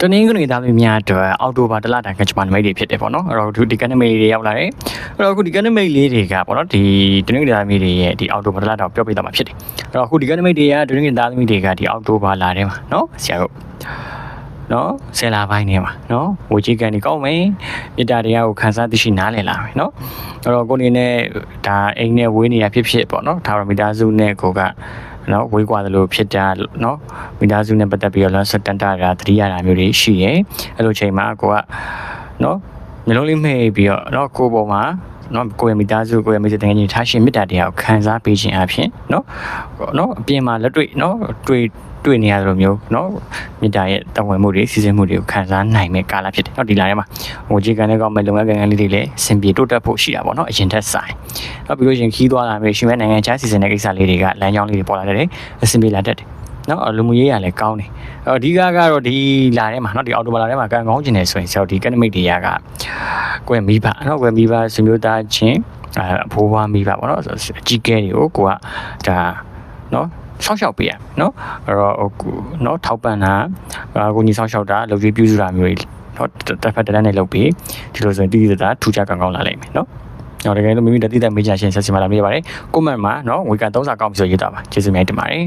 တနင်္ဂနွေသားသမီးများအတွက်အောက်တိုဘာတလတိုင်ကကျွန်မနမိတ်တွေဖြစ်တယ်ပေါ့နော်အဲ့တော့ဒီဒီကနေ့မိတ်တွေရောက်လာတယ်အဲ့တော့အခုဒီကနေ့မိတ်လေးတွေကပေါ့နော်ဒီတနင်္ဂနွေသားသမီးတွေရဲ့ဒီအောက်တိုဘာတလတောင်ပြောပြသွားမှာဖြစ်တယ်အဲ့တော့အခုဒီကနေ့မိတ်တွေကတနင်္ဂနွေသားသမီးတွေကဒီအောက်တိုဘာလာထဲမှာနော်ဆရာတို့နော်ဆယ်လာပိုင်းနေမှာနော်ဝေကြီးကန်ဒီကောင်းမယ်မြစ်တာတရားကိုခန်းစားသိရှိနားလည်လာမယ်နော်အဲ့တော့ကိုနေနဲ့ဒါအိမ်နဲ့ဝေးနေရဖြစ်ဖြစ်ပေါ့နော်ဒါတော့မိသားစုနဲ့ကိုက နော်ဝေးကွာသလိုဖြစ်တာနော်မိသားစုနဲ့ပတ်သက်ပြီးတော့လမ်းဆက်တန်တာတာတတိယတာမျိုးတွေရှိရဲအဲ့လိုချိန်မှာကိုကနော် မျိုးလုံးလေးမှိတ်ပြီးတော့နော်ကိုပေါ်မှာနော်ကိုရဲ့မိသားစုကိုရဲ့မိသားစုတကယ်ကြီးထားရှင်မေတ္တာတရားကိုခံစားပေးခြင်းအပြင်နော်နော်အပြင်မှာလက်တွေ့နော်တွေ့တွေ့နေရသလိုမျိုးနော်မေတ္တာရဲ့တဝင်မှုတွေစီစဉ်မှုတွေကိုခံစားနိုင်မဲ့ကာလဖြစ်တယ်။နော်ဒီလာထဲမှာဟိုခြေကန်တဲ့ကောင်မဲ့လုပ်ငန်းကန်ကန်လေးတွေလည်းစင်ပြေတိုးတက်ဖို့ရှိတာပေါ့နော်အရင်ထက်ဆိုင်။နောက်ပြီးလို့ရှရင်ခီးသွားတာမျိုးရှင်မဲ့နိုင်ငံခြားစီစဉ်တဲ့ကိစ္စလေးတွေကလမ်းကြောင်းလေးတွေပေါ်လာတယ်အစင်ပြေလာတတ်တယ်။ နော်လူမှုရေးရလည်းကောင်းတယ်။အဓိကကတော့ဒီလာထဲမှာနော်ဒီအော်တိုဘာလာထဲမှာကန်ကောင်းကျင်နေဆိုရင်ဆရာတို့ဒီကနမိတ်တွေကကိုယ့်ရဲ့မိဘနော်ကိုယ့်ရဲ့မိဘဆွေမျိုးသားချင်းအဖိုးဘွားမိဘပေါ့နော်အကြီးကဲတွေကိုကိုကဒါနော်ဆောက်ရှောက်ပေးရနော်အဲ့တော့ဟိုနော်ထောက်ပံ့တာကိုကြီးဆောက်ရှောက်တာလုပ်ကြည့်ပြုစုတာမျိုးတွေနော်တစ်ဖက်တစ်လမ်းနဲ့လုပ်ပြီးဒီလိုဆိုရင်တည်တည်တာထူးခြားကောင်းကောင်းလာလိမ့်မယ်နော်တော့တကယ်လို့မိမိတတိတဲ့မေးချရှင်ဆက်စီမလာမေးပါတယ်ကွန်မန့်မှာနော်ဝေကန်3စာကောင်းပြီးဆိုရေးတာပါကျေးဇူးများတင်ပါတယ်